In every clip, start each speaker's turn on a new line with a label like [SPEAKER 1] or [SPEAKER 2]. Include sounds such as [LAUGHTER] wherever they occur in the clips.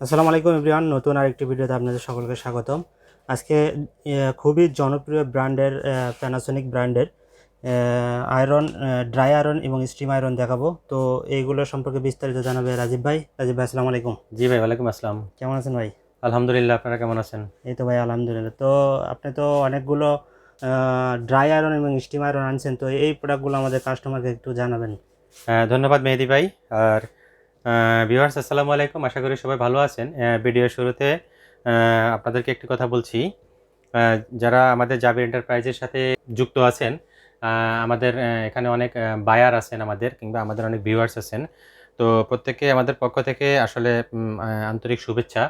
[SPEAKER 1] আসসালামু আলাইকুম এভরিওয়ান নতুন আরেকটি ভিডিওতে আপনাদের সকলকে স্বাগতম। আজকে খুবই জনপ্রিয় ব্র্যান্ডের প্যানাসোনিক ব্র্যান্ডের আয়রন ড্রাই আয়রন এবং স্টিম আয়রন দেখাবো। তো এইগুলো সম্পর্কে বিস্তারিত জানাবে রাজীব ভাই। রাজীব ভাই আসসালামু আলাইকুম।
[SPEAKER 2] জি ভাই ওয়ালাইকুম আসসালাম।
[SPEAKER 1] কেমন আছেন ভাই?
[SPEAKER 2] আলহামদুলিল্লাহ আপনারা কেমন আছেন?
[SPEAKER 1] এই তো ভাই আলহামদুলিল্লাহ। তো আপনি তো অনেকগুলো ড্রাই আয়রন এবং স্টিম আয়রন আনছেন। তো এই প্রোডাক্টগুলো আমাদের কাস্টমারকে একটু জানাবেন।
[SPEAKER 2] আহ, ধন্যবাদ মেহেদি ভাই। আর ভিউয়ার্স আসসালামু আলাইকুম। আশা করি সবাই ভালো আছেন। ভিডিওর শুরুতে আপনাদেরকে একটি কথা বলছি। যারা আমাদের জাবির এন্টারপ্রাইজের সাথে যুক্ত আছেন আমাদের এখানে অনেক বায়ার আছেন আমাদের, কিংবা আমাদের অনেক ভিউয়ার্স আছেন। তো প্রত্যেকে আমাদের পক্ষ থেকে আসলে আন্তরিক শুভেচ্ছা।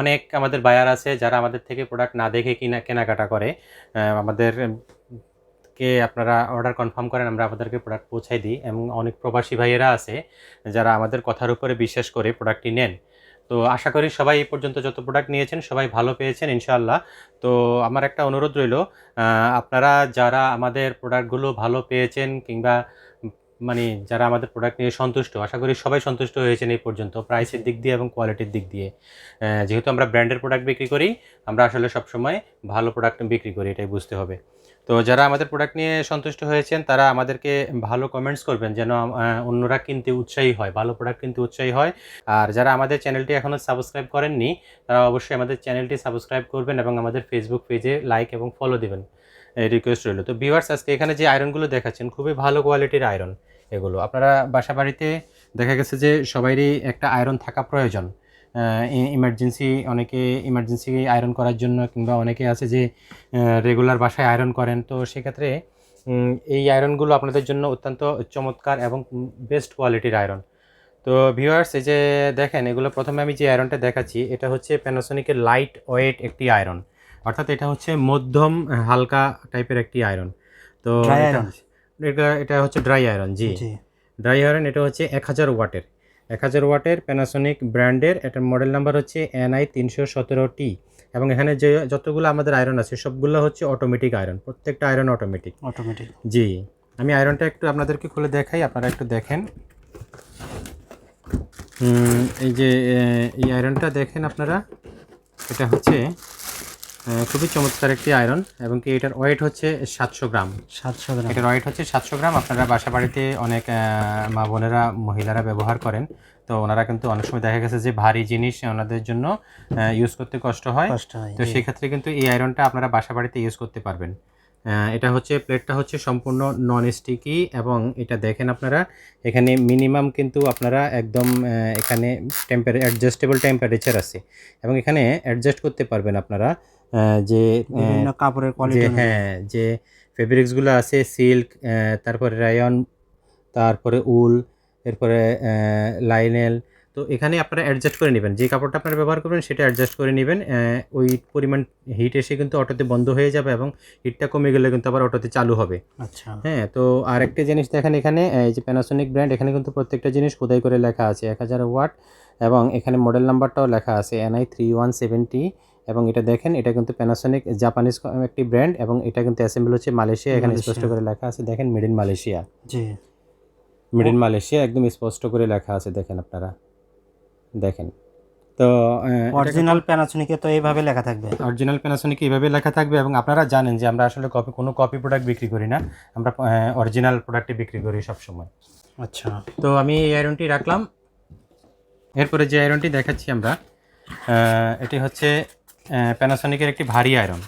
[SPEAKER 2] অনেক আমাদের বায়ার আছে যারা আমাদের থেকে প্রোডাক্ট না দেখে কিনা কেনাকাটা করে। আমাদের উম, কে আপনারা অর্ডার কনফার্ম করেন আমরা আপনাদেরকে প্রোডাক্ট পৌঁছাই দিই। এবং অনেক প্রবাসী ভাইয়েরা আছে যারা আমাদের কথার উপরে বিশ্বাস করে প্রোডাক্টটি নেন। তো আশা করি সবাই এই পর্যন্ত যত প্রোডাক্ট নিয়েছেন সবাই ভালো পেয়েছেন ইনশাআল্লাহ। তো আমার একটা অনুরোধ রইল আপনারা যারা আমাদের প্রোডাক্টগুলো ভালো পেয়েছেন কিংবা মানে যারা আমাদের প্রোডাক্ট নিয়ে সন্তুষ্ট আশা করি সবাই সন্তুষ্ট হয়েছেন এই পর্যন্ত প্রাইসের দিক দিয়ে এবং কোয়ালিটির দিক দিয়ে। যেহেতু আমরা ব্র্যান্ডের প্রোডাক্ট বিক্রি করি আমরা আসলে সবসময় ভালো প্রোডাক্ট বিক্রি করি এটাই বুঝতে হবে। তো যারা আমাদের প্রোডাক্ট নিয়ে সন্তুষ্ট হয়েছেন, তারা আমাদেরকে ভালো কমেন্টস করবেন যেন অন্যরা কিনতে উৎসাহী হয়, ভালো প্রোডাক্ট কিনতে উৎসাহী হয়। আর যারা আমাদের চ্যানেলটি এখনও সাবস্ক্রাইব করেননি, তারা অবশ্যই আমাদের চ্যানেলটি সাবস্ক্রাইব করবেন এবং আমাদের ফেসবুক পেজে লাইক এবং ফলো দিবেন। রিকোয়েস্ট রইল। তো ভিউয়ার্স আজকে এখানে যে আয়রনগুলো দেখাচ্ছেন, খুবই ভালো কোয়ালিটির আয়রন এগুলো। আপনারা বাসা বাড়িতে দেখা গেছে যে সবারই একটা আয়রন থাকা প্রয়োজন। ইমার্জেন্সি অনেকে ইমার্জেন্সি আয়রন করার জন্য কিংবা অনেকে আছে যে রেগুলার বাসায় আয়রন করেন। তো সেক্ষেত্রে এই আয়রনগুলো আপনাদের জন্য অত্যন্ত চমৎকার এবং বেস্ট কোয়ালিটির আয়রন তো ভিউয়ার্স এই যে দেখেন এগুলো প্রথমে আমি যে আয়রনটা দেখাচ্ছি এটা হচ্ছে প্যানাসোনিকের লাইট ওয়েট একটি আয়রন অর্থাৎ এটা হচ্ছে মধ্যম হালকা টাইপের একটি আয়রন তো এটা- এটা হচ্ছে ড্রাই আয়রন জি।
[SPEAKER 1] জি।
[SPEAKER 2] ড্রাই আয়রন এটা হচ্ছে এক হাজার ওয়াটের। এক হাজার ওয়াটের প্যানাসোনিক ব্র্যান্ডের এটার মডেল নাম্বার হচ্ছে এনআই তিনশো সতেরো টি এবং এখানে যে যতগুলো আমাদের আয়রন আছে সবগুলো হচ্ছে অটোমেটিক আয়রন প্রত্যেকটা আয়রন অটোমেটিক
[SPEAKER 1] অটোমেটিক
[SPEAKER 2] জি আমি আয়রনটা একটু আপনাদেরকে খুলে দেখাই আপনারা একটু দেখেন। এই যে এই আয়রনটা দেখেন আপনারা এটা হচ্ছে খুবই চমৎকার একটি আয়রন এবং কি এটার ওয়েট হচ্ছে সাতশো গ্রাম।
[SPEAKER 1] সাতশো গ্রাম।
[SPEAKER 2] এটার ওয়েট হচ্ছে সাতশো গ্রাম। আপনারা বাসা বাড়িতে অনেক মা বোনেরা মহিলারা ব্যবহার করেন। তো ওনারা কিন্তু অনেক সময় দেখা গেছে যে ভারী জিনিস ওনাদের জন্য ইউজ করতে কষ্ট হয়। তো সেক্ষেত্রে কিন্তু এই আয়রনটা আপনারা বাসা বাড়িতে ইউজ করতে পারবেন। এটা হচ্ছে প্লেটটা হচ্ছে সম্পূর্ণ নন স্টিকি এবং এটা দেখেন আপনারা এখানে মিনিমাম কিন্তু আপনারা একদম এখানে টেম্পারে অ্যাডজাস্টেবল টেম্পারেচার আছে। এবং এখানে অ্যাডজাস্ট করতে পারবেন আপনারা যে
[SPEAKER 1] কাপড়ের কোয়ালিটি
[SPEAKER 2] হ্যাঁ যে ফেব্রিক্সগুলো আছে সিল্ক তারপরে রায়ন তারপরে উল এরপরে লাইনেল তো এখানে আপনারা অ্যাডজাস্ট করে নেবেন। যে কাপড়টা আপনারা ব্যবহার করবেন সেটা অ্যাডজাস্ট করে নেবেন। ওই পরিমাণ হিট এসে কিন্তু অটোতে বন্ধ হয়ে যাবে এবং হিটটা কমে গেলে কিন্তু আবার অটোতে চালু হবে।
[SPEAKER 1] আচ্ছা।
[SPEAKER 2] হ্যাঁ তো আরেকটা জিনিস দেখেন এখানে এই যে প্যানাসোনিক ব্র্যান্ড এখানে কিন্তু প্রত্যেকটা জিনিস খোদাই করে লেখা আছে। এক হাজার ওয়াট এবং এখানে মডেল নাম্বারটাও লেখা আছে এনআই থ্রি ওয়ান সেভেন্টি এবং এটা দেখেন এটা কিন্তু প্যানাসোনিক জাপানিজ একটি ব্র্যান্ড এবং এটা কিন্তু অ্যাসেম্বল হচ্ছে মালয়েশিয়া। এখানে স্পষ্ট করে লেখা আছে দেখেন মেড ইন মালয়েশিয়া।
[SPEAKER 1] জি।
[SPEAKER 2] মেড ইন মালয়েশিয়া একদম স্পষ্ট করে লেখা আছে দেখেন আপনারা। দেখেন। তো
[SPEAKER 1] অরিজিনাল প্যানাসোনিকে তো এইভাবে লেখা থাকবে।
[SPEAKER 2] অরিজিনাল প্যানাসোনিক এইভাবে লেখা থাকবে এবং আপনারা জানেন যে আমরা আসলে কপি কোনো কপি প্রোডাক্ট বিক্রি করি না। আমরা অরিজিনাল প্রোডাক্টই বিক্রি করি সবসময়।
[SPEAKER 1] আচ্ছা
[SPEAKER 2] তো আমি এই আয়রনটি রাখলাম। এরপরে যে আয়রনটি দেখাচ্ছি আমরা এটি হচ্ছে প্যানাসোনিকের একটি ভারী আয়রন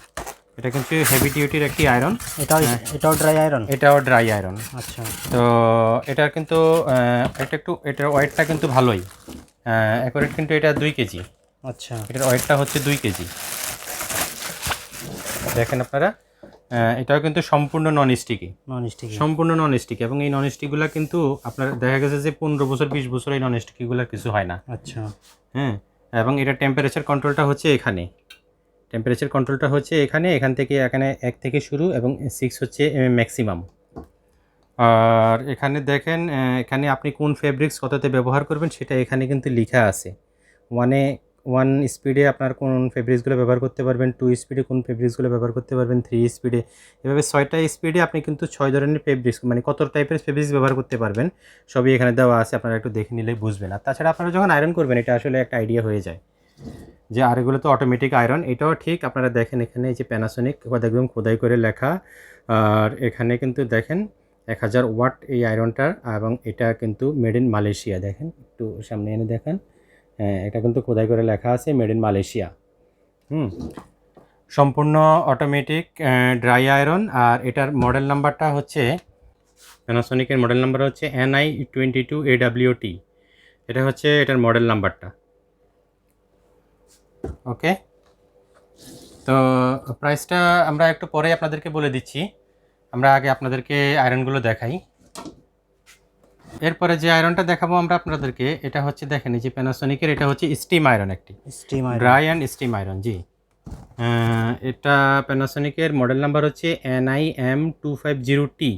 [SPEAKER 2] এটা কিন্তু হেভি ডিউটির একটি আয়রন
[SPEAKER 1] এটাও এটাও ড্রাই আয়রন
[SPEAKER 2] এটাও ড্রাই আয়রন
[SPEAKER 1] আচ্ছা।
[SPEAKER 2] তো এটার কিন্তু এটা একটু এটার ওয়েটটা কিন্তু ভালোই। অ্যাকোরেট কিন্তু এটা দুই কেজি।
[SPEAKER 1] আচ্ছা।
[SPEAKER 2] এটার ওয়েটটা হচ্ছে দুই কেজি। দেখেন আপনারা এটাও কিন্তু সম্পূর্ণ নন স্টিকি
[SPEAKER 1] নন স্টিক
[SPEAKER 2] সম্পূর্ণ নন স্টিক এবং এই নন স্টিকগুলো কিন্তু আপনার দেখা গেছে যে পনেরো বছর বিশ বছর এই নন স্টিকগুলোর কিছু হয় না।
[SPEAKER 1] আচ্ছা।
[SPEAKER 2] হ্যাঁ এবং এটা টেম্পারেচার কন্ট্রোলটা হচ্ছে এখানে। টেম্পারেচার কন্ট্রোলটা হচ্ছে এখানে এখান থেকে এখানে এক থেকে শুরু এবং সিক্স হচ্ছে ম্যাক্সিমাম আর এখানে দেখেন এখানে আপনি কোন ফেব্রিক্স কততে ব্যবহার করবেন সেটা এখানে কিন্তু লেখা আছে। ওয়ানে ওয়ান স্পিডে আপনার কোন ফেব্রিক্সগুলো ব্যবহার করতে পারবেন টু স্পিডে কোন ফেব্রিক্সগুলো ব্যবহার করতে পারবেন থ্রি স্পিডে এভাবে ছয়টা স্পিডে আপনি কিন্তু ছয় ধরনের ফেব্রিক্স মানে কত টাইপের ফেব্রিক্স ব্যবহার করতে পারবেন, সবই এখানে দেওয়া আছে, আপনারা একটু দেখে নিলেই বুঝবেন। আর তাছাড়া আপনারা যখন আয়রন করবেন, এটা আসলে একটা আইডিয়া হয়ে যায় যে আর এগুলো তো অটোমেটিক আয়রন এটাও ঠিক। আপনারা দেখেন এখানে এই যে প্যানাসোনিক একদম খোদাই করে লেখা। আর এখানে কিন্তু দেখেন এক হাজার ওয়াট এই আয়রনটার, এবং এটা কিন্তু মেড ইন মালয়েশিয়া, দেখেন, একটু সামনে এনে দেখেন। হ্যাঁ এটা কিন্তু খোদাই করে লেখা আছে মেড ইন মালয়েশিয়া। হুম, সম্পূর্ণ অটোমেটিক ড্রাই আয়রন আর এটার মডেল নাম্বারটা হচ্ছে প্যানাসোনিকের মডেল নাম্বার হচ্ছে এনআই টোয়েন্টি টু এডাব্লিউটি এটা হচ্ছে এটার মডেল নাম্বারটা ওকে তো প্রাইসটা আমরা একটু পরে আপনাদেরকে বলে দিচ্ছি। আমরা আগে আপনাদেরকে আয়রনগুলো দেখাই। এরপরে যে আয়রনটা দেখাবো আমরা আপনাদেরকে এটা হচ্ছে দেখেন যে প্যানাসোনিকের এটা হচ্ছে স্টিম আয়রন একটি।
[SPEAKER 1] Steam iron
[SPEAKER 2] dry and steam iron জি। এটা প্যানাসোনিকের মডেল নাম্বার হচ্ছে NI M two five zero T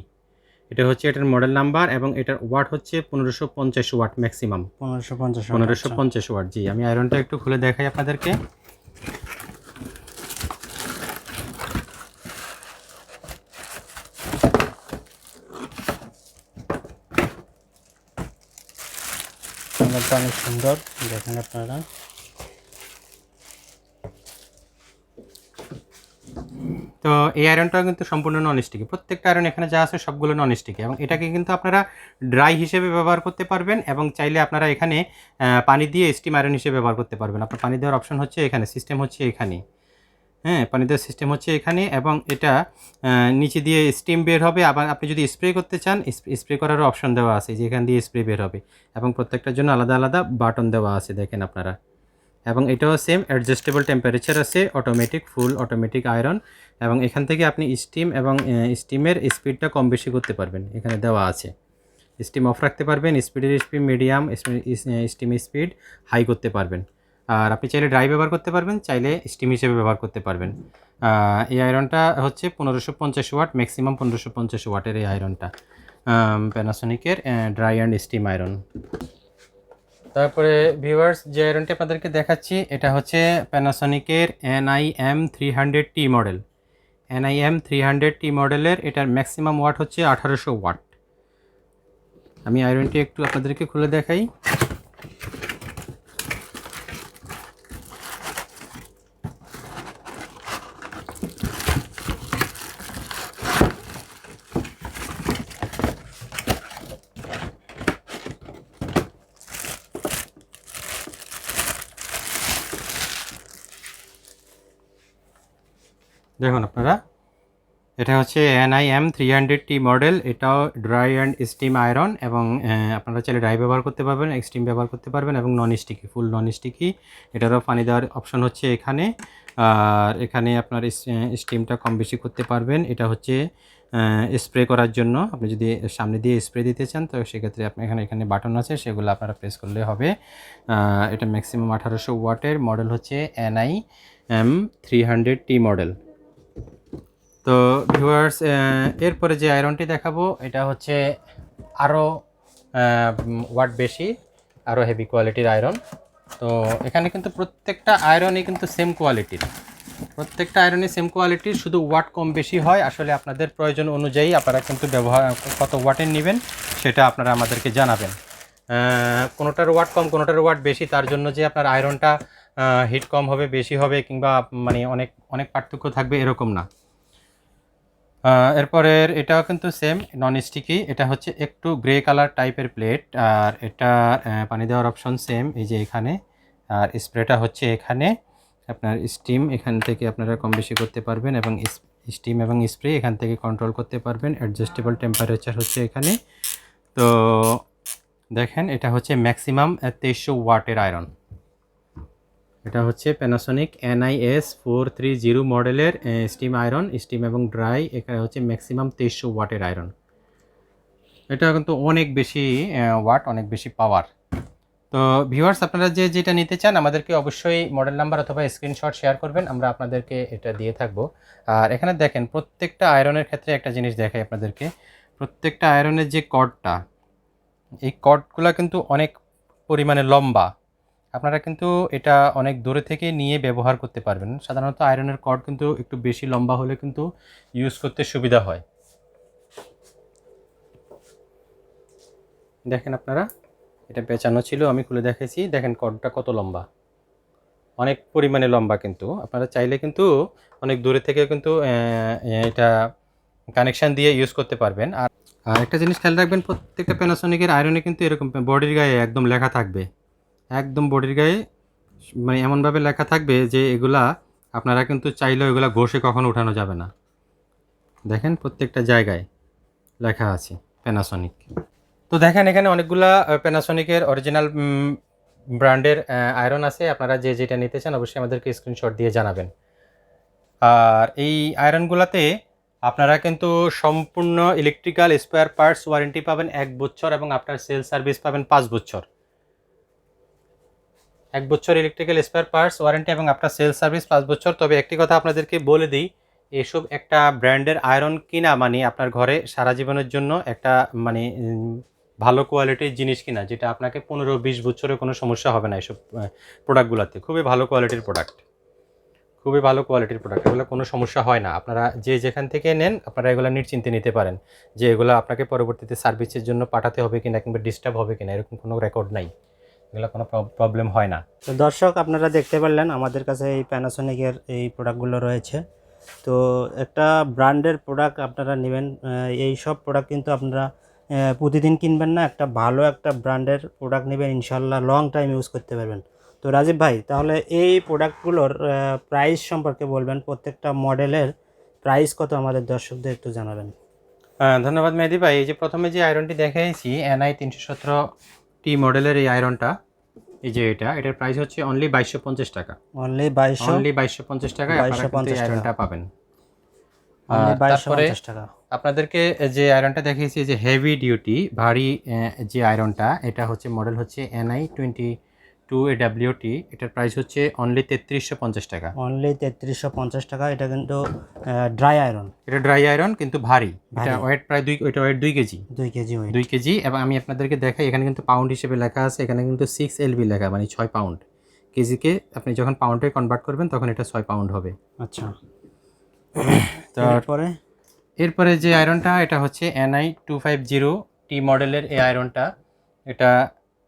[SPEAKER 2] এটা হচ্ছে এটার মডেল নাম্বার এবং এটার ওয়াট হচ্ছে পনেরোশো পঞ্চাশ ওয়াট ম্যাক্সিমাম
[SPEAKER 1] পনেরোশো পঞ্চাশ
[SPEAKER 2] পনেরোশো পঞ্চাশ ওয়াট জি। আমি আয়রনটা একটু খুলে দেখাই আপনাদেরকে।
[SPEAKER 1] অনেক সুন্দর। দেখেন আপনারা।
[SPEAKER 2] তো এই আয়রনটাও কিন্তু সম্পূর্ণ নন স্টিকি প্রত্যেকটা আয়রন এখানে যা আছে সবগুলো নন স্টিকি এবং এটাকে কিন্তু আপনারা ড্রাই হিসেবে ব্যবহার করতে পারবেন এবং চাইলে আপনারা এখানে পানি দিয়ে স্টিম আয়রন হিসেবে ব্যবহার করতে পারবেন। আপনার পানি দেওয়ার অপশন হচ্ছে এখানে সিস্টেম হচ্ছে এখানে হ্যাঁ পানি দেওয়ার সিস্টেম হচ্ছে এখানে এবং এটা নিচে দিয়ে স্টিম বের হবে। আবার আপনি যদি স্প্রে করতে চান স্প্রে করারও অপশন দেওয়া আছে যে এখান দিয়ে স্প্রে বের হবে। এবং প্রত্যেকটার জন্য আলাদা আলাদা বাটন দেওয়া আছে, দেখেন আপনারা। এবং এটাও সেম অ্যাডজাস্টেবল টেম্পারেচার আছে অটোমেটিক ফুল অটোমেটিক আয়রন এবং এখান থেকে আপনি স্টিম এবং স্টিমের স্পিডটা কম বেশি করতে পারবেন, এখানে দেওয়া আছে। স্টিম অফ রাখতে পারবেন স্পিডের speed medium steam speed high করতে পারবেন। আর আপনি চাইলে ড্রাই ব্যবহার করতে পারবেন, চাইলে স্টিম হিসেবে ব্যবহার করতে পারবেন। এই আয়রনটা হচ্ছে পনেরোশো পঞ্চাশ ওয়াট ম্যাক্সিমাম পনেরোশো পঞ্চাশ ওয়াটের এই আয়রনটা। প্যানাসোনিকের ড্রাই অ্যান্ড স্টিম আয়রন তারপরে ভিউয়ার্স যে আয়রনটি আপনাদেরকে দেখাচ্ছি, এটা হচ্ছে প্যানাসোনিকের NIM three hundred T model NIM three hundred T মডেলের এটার ম্যাক্সিমাম ওয়াট হচ্ছে আঠারোশো ওয়াট। আমি আয়রনটি একটু আপনাদেরকে খুলে দেখাই। দেখুন আপনারা। এটা হচ্ছে NIM three hundred T model এটাও ড্রাই অ্যান্ড স্টিম আয়রন এবং আপনারা চাইলে ড্রাই ব্যবহার করতে পারবেন স্টিম ব্যবহার করতে পারবেন এবং নন স্টিকি ফুল নন স্টিকি এটারও পানি দেওয়ার অপশন হচ্ছে এখানে। আর এখানে আপনার স্টিমটা কম বেশি করতে পারবেন। এটা হচ্ছে স্প্রে করার জন্য। আপনি যদি সামনে দিয়ে স্প্রে দিতে চান, তো সেক্ষেত্রে আপনি এখানে এখানে বাটন আছে, সেগুলো আপনারা প্রেস করলে হবে। এটা ম্যাক্সিমাম আঠারোশো ওয়াটের মডেল হচ্ছে NI M three hundred T model তো ভিউয়ার্স এরপরে যে আয়রনটি দেখাবো, এটা হচ্ছে আরও ওয়াট বেশি আরও হেভি কোয়ালিটির আয়রন তো এখানে কিন্তু প্রত্যেকটা আয়রনই কিন্তু সেম কোয়ালিটির প্রত্যেকটা আয়রনই সেম কোয়ালিটির শুধু ওয়াট কম বেশি হয়। আসলে আপনাদের প্রয়োজন অনুযায়ী আপনারা কিন্তু ব্যবহার, কত ওয়াটের নেবেন, সেটা আপনারা আমাদেরকে জানাবেন। কোনোটার ওয়াট কম, কোনোটার ওয়াট বেশি, তার জন্য যে আপনার আয়রনটা হিট কম হবে, বেশি হবে, কিংবা মানে অনেক অনেক পার্থক্য থাকবে, এরকম না। এরপরের এটাও কিন্তু সেম নন স্টিকি এটা হচ্ছে একটু গ্রে কালার টাইপের প্লেট আর এটা পানি দেওয়ার অপশন সেম এই যে এখানে, আর স্প্রেটা হচ্ছে এখানে, আপনার স্টিম এখান থেকে আপনারা কম বেশি করতে পারবেন এবং স্টিম এবং স্প্রে এখান থেকে কন্ট্রোল করতে পারবেন অ্যাডজাস্টেবল টেম্পারেচার হচ্ছে এখানে, তো দেখেন এটা হচ্ছে ম্যাক্সিমাম তেইশশো ওয়াটের আয়রন এটা হচ্ছে Panasonic NIS four three zero মডেলের স্টিম আয়রন স্টিম এবং ড্রাই এখানে হচ্ছে ম্যাক্সিমাম তেইশশো ওয়াটের আয়রন এটা কিন্তু অনেক বেশি ওয়াট অনেক বেশি পাওয়ার তো ভিউয়ার্স আপনারা যে যেটা নিতে চান, আমাদেরকে অবশ্যই মডেল নাম্বার অথবা স্ক্রিনশট শেয়ার করবেন, আমরা আপনাদেরকে এটা দিয়ে থাকব। আর এখানে দেখেন, প্রত্যেকটা আয়রনের ক্ষেত্রে একটা জিনিস দেখাই আপনাদেরকে। প্রত্যেকটা আয়রনের যে কর্ডটা এই কর্ডগুলো কিন্তু অনেক পরিমাণে লম্বা। আপনারা কিন্তু এটা অনেক দূরে থেকে নিয়ে ব্যবহার করতে পারবেন। সাধারণত আয়রনের কর্ড কিন্তু একটু বেশি লম্বা হলে কিন্তু ইউজ করতে সুবিধা হয়। দেখেন আপনারা, এটা পেঁচানো ছিল, আমি খুলে দেখেছি দেখেন কর্ডটা কত লম্বা। অনেক পরিমাণে লম্বা কিন্তু। আপনারা চাইলে কিন্তু অনেক দূরে থেকে কিন্তু এটা কানেকশান দিয়ে ইউজ করতে পারবেন। আর একটা জিনিস খেয়াল রাখবেন, প্রত্যেকটা প্যানাসোনিকের আয়রনে কিন্তু এরকম বডির গায়ে একদম লেখা থাকবে। একদম বডির গায়ে মানে এমনভাবে লেখা থাকবে যে এগুলা আপনারা কিন্তু চাইলেও এগুলা ঘষে কখনো উঠানো যাবে না। দেখেন প্রত্যেকটা জায়গায় লেখা আছে প্যানাসোনিক তো দেখেন এখানে অনেকগুলা প্যানাসোনিকের অরিজিনাল ব্র্যান্ডের আয়রন আছে। আপনারা যে যেটা নিতে চান অবশ্যই আমাদেরকে স্ক্রিনশট দিয়ে জানাবেন। আর এই আয়রনগুলোতে আপনারা কিন্তু সম্পূর্ণ ইলেকট্রিক্যাল স্পেয়ার পার্টস ওয়ারেন্টি পাবেন এক বছর এবং আপনার সেল সার্ভিস পাবেন পাঁচ বছর। এক বছর ইলেকট্রিক্যাল স্পেয়ার পার্টস ওয়ারেন্টি এবং আপনার সেল সার্ভিস পাঁচ বছর। তবে একটি কথা আপনাদেরকে বলে দিই, এসব একটা ব্র্যান্ডের আয়রন কিনা মানে আপনার ঘরে সারা জীবনের জন্য একটা মানে ভালো কোয়ালিটির জিনিস কিনা, যেটা আপনাকে পনেরো বিশ বছরে কোনো সমস্যা হবে না এসব প্রোডাক্টগুলোতে খুবই ভালো কোয়ালিটির প্রোডাক্ট খুবই ভালো কোয়ালিটির প্রোডাক্ট এগুলো কোনো সমস্যা হয় না। আপনারা যে যেখান থেকে নেন, আপনারা এগুলো নিশ্চিন্তে নিতে পারেন যে এগুলো আপনাকে পরবর্তীতে সার্ভিসের জন্য পাঠাতে হবে কিনা কিংবা ডিস্টার্ব হবে কিনা, এরকম কোনো রেকর্ড নাই। এগুলো কোনো প্রবলেম হয় না।
[SPEAKER 1] তো দর্শক আপনারা দেখতে পারলেন আমাদের কাছে এই প্যানাসোনিকের এই প্রোডাক্টগুলো রয়েছে। তো একটা ব্র্যান্ডের প্রোডাক্ট আপনারা নেবেন এই সব প্রোডাক্ট কিন্তু আপনারা প্রতিদিন কিনবেন না একটা ভালো একটা ব্র্যান্ডের প্রোডাক্ট নেবেন ইনশাল্লাহ লং টাইম ইউজ করতে পারবেন। তো রাজীব ভাই তাহলে এই প্রোডাক্টগুলোর প্রাইস সম্পর্কে বলবেন প্রত্যেকটা মডেলের প্রাইস কত আমাদের দর্শকদের একটু জানাবেন।
[SPEAKER 2] ধন্যবাদ মেহেদি ভাই। এই যে প্রথমে যে আয়রনটি দেখাইছি এনআই তিনশো সতেরো টি মডেলের এই আয়রনটা এই যে এটা এটার প্রাইস হচ্ছে অনলি বাইশশো পঞ্চাশ টাকা।
[SPEAKER 1] অনলি বাইশশো
[SPEAKER 2] অনলি বাইশশো পঞ্চাশ টাকা বাইশশো
[SPEAKER 1] পঞ্চাশ টাকা।
[SPEAKER 2] আয়রনটা পাবেন। তারপরে
[SPEAKER 1] টাকা।
[SPEAKER 2] আপনাদেরকে যে আয়রনটা দেখিয়েছি যে হেভি ডিউটি ভারী যে আয়রনটা এটা হচ্ছে মডেল হচ্ছে NI twenty two A WT এটার প্রাইস হচ্ছে অনলি তেত্রিশশো পঞ্চাশ টাকা।
[SPEAKER 1] অনলি তেত্রিশশো পঞ্চাশ টাকা এটা কিন্তু ড্রাই আয়রন
[SPEAKER 2] এটা ড্রাই আয়রন কিন্তু ভারী। এটা ওয়েট প্রায় দুই এটা ওয়েট দুই কেজি।
[SPEAKER 1] দুই কেজি
[SPEAKER 2] দুই কেজি এবং আমি আপনাদেরকে দেখাই এখানে কিন্তু পাউন্ড হিসেবে লেখা আছে এখানে কিন্তু সিক্স এলবি লেখা মানে ছয় পাউন্ড কেজিকে আপনি যখন পাউন্ডে কনভার্ট করবেন তখন এটা ছয় পাউন্ড হবে।
[SPEAKER 1] আচ্ছা। [CLEARS THROAT]
[SPEAKER 2] তারপরে এরপরে? যে আয়রনটা এটা হচ্ছে NI two five zero T মডেলের এই আয়রনটা এটা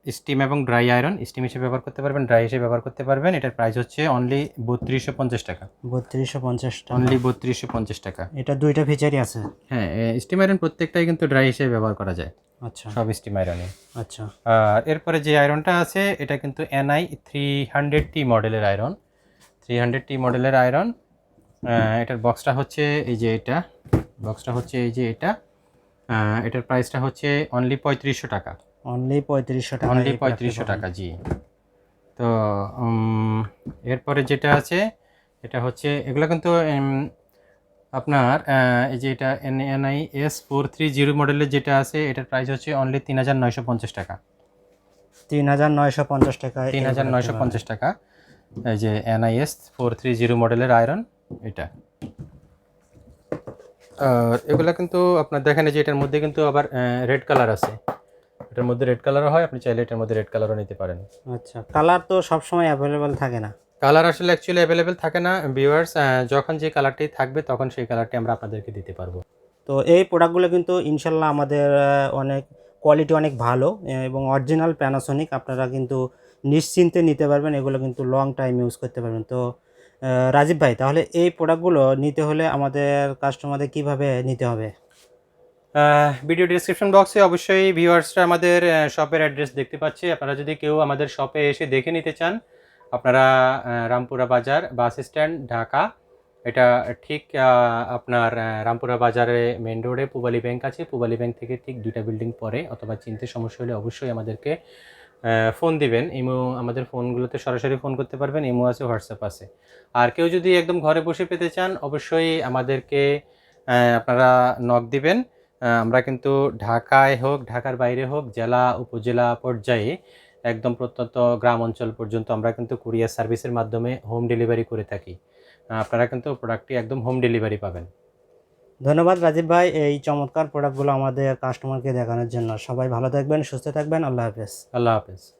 [SPEAKER 2] স্টিম এবং ড্রাই আয়রন স্টিম হিসেবে ব্যবহার করতে পারবেন ড্রাই হিসেবে ব্যবহার করতে পারবেন। এটার প্রাইস হচ্ছে অনলি বত্রিশশো পঞ্চাশ টাকা।
[SPEAKER 1] বত্রিশশো পঞ্চাশ টাকা।
[SPEAKER 2] অনলি বত্রিশশো পঞ্চাশ টাকা।
[SPEAKER 1] এটা দুইটা ফিচারই আছে।
[SPEAKER 2] হ্যাঁ স্টিম আয়রন প্রত্যেকটাই কিন্তু ড্রাই হিসেবে ব্যবহার করা যায়।
[SPEAKER 1] আচ্ছা।
[SPEAKER 2] সব স্টিম আয়রনে
[SPEAKER 1] আচ্ছা।
[SPEAKER 2] আর এরপরে যে আয়রনটা আছে এটা কিন্তু এনআই থ্রি হান্ড্রেড টি মডেলের আয়রন থ্রি হান্ড্রেড টি মডেলের আয়রন এটার বক্সটা হচ্ছে এই যে এটা। বক্সটা হচ্ছে এই যে এটা। এটার প্রাইসটা হচ্ছে অনলি পঁয়ত্রিশশো টাকা।
[SPEAKER 1] অনলি পঁয়ত্রিশশো টাকা
[SPEAKER 2] অনলি পঁয়ত্রিশশো টাকা জি। তো এরপরে যেটা আছে এটা হচ্ছে এগুলো কিন্তু আপনার এই যে এটা N NI S four three zero মডেলের যেটা আছে এটার প্রাইস হচ্ছে অনলি তিন হাজার নয়শো পঞ্চাশ টাকা।
[SPEAKER 1] তিন হাজার নয়শো পঞ্চাশ টাকা
[SPEAKER 2] তিন হাজার নয়শো পঞ্চাশ টাকা। এই যে N I NIS four three zero মডেলের আয়রন এটা। এগুলা কিন্তু আপনার দেখেন যে এটার মধ্যে কিন্তু আবার রেড কালার আছে। এটার মধ্যে রেড কালারও হয় আপনি চাইলে এটার মধ্যে রেড কালারও নিতে পারেন।
[SPEAKER 1] আচ্ছা কালার তো সবসময় অ্যাভেলেবেল থাকে না।
[SPEAKER 2] কালার আসলে অ্যাকচুয়ালি অ্যাভেলেবেল থাকে না ভিউয়ার্স যখন যে কালারটি থাকবে তখন সেই কালারটি আমরা আপনাদেরকে দিতে পারব।
[SPEAKER 1] তো এই প্রোডাক্টগুলো কিন্তু ইনশাল্লাহ আমাদের অনেক কোয়ালিটি অনেক ভালো এবং অরিজিনাল প্যানাসোনিক আপনারা কিন্তু নিশ্চিন্তে নিতে পারবেন এগুলো কিন্তু লং টাইম ইউজ করতে পারবেন। তো রাজীব ভাই তাহলে এই প্রোডাক্টগুলো নিতে হলে আমাদের কাস্টমারদের কীভাবে নিতে হবে?
[SPEAKER 2] ভিডিও ডিসক্রিপশন বক্সে অবশ্যই ভিউয়ার্সরা আমাদের শপের অ্যাড্রেস দেখতে পাচ্ছে। আপনারা যদি কেউ আমাদের শপে এসে দেখে নিতে চান, আপনারা রামপুরা বাজার বাস স্ট্যান্ড, ঢাকা, এটা ঠিক আপনার রামপুরা বাজারে মেন রোডে পুবালি ব্যাংক আছে। পুবালি ব্যাংক থেকে ঠিক দুইটা বিল্ডিং পরে অথবা চিনতে সমস্যা হলে অবশ্যই আমাদেরকে ফোন দিবেন। ইমো, আমাদের ফোনগুলোতে সরাসরি ফোন করতে পারবেন। ইমো আছে হোয়াটসঅ্যাপ আছে। আর কেউ যদি একদম ঘরে বসে পেতে চান, অবশ্যই আমাদেরকে আপনারা নক দিবেন। আমরা কিন্তু ঢাকায় হোক ঢাকার বাইরে হোক জেলা উপজেলা পর্যায়ে একদম প্রত্যন্ত গ্রাম অঞ্চল পর্যন্ত আমরা কিন্তু কুরিয়ার সার্ভিসের মাধ্যমে হোম ডেলিভারি করে থাকি। আপনারা কিন্তু প্রোডাক্টটি একদম হোম ডেলিভারি পাবেন।
[SPEAKER 1] ধন্যবাদ রাজীব ভাই এই চমৎকার প্রোডাক্টগুলো আমাদের কাস্টমারকে দেখানোর জন্য। সবাই ভালো থাকবেন সুস্থ থাকবেন। আল্লাহ হাফেজ।
[SPEAKER 2] আল্লাহ হাফেজ।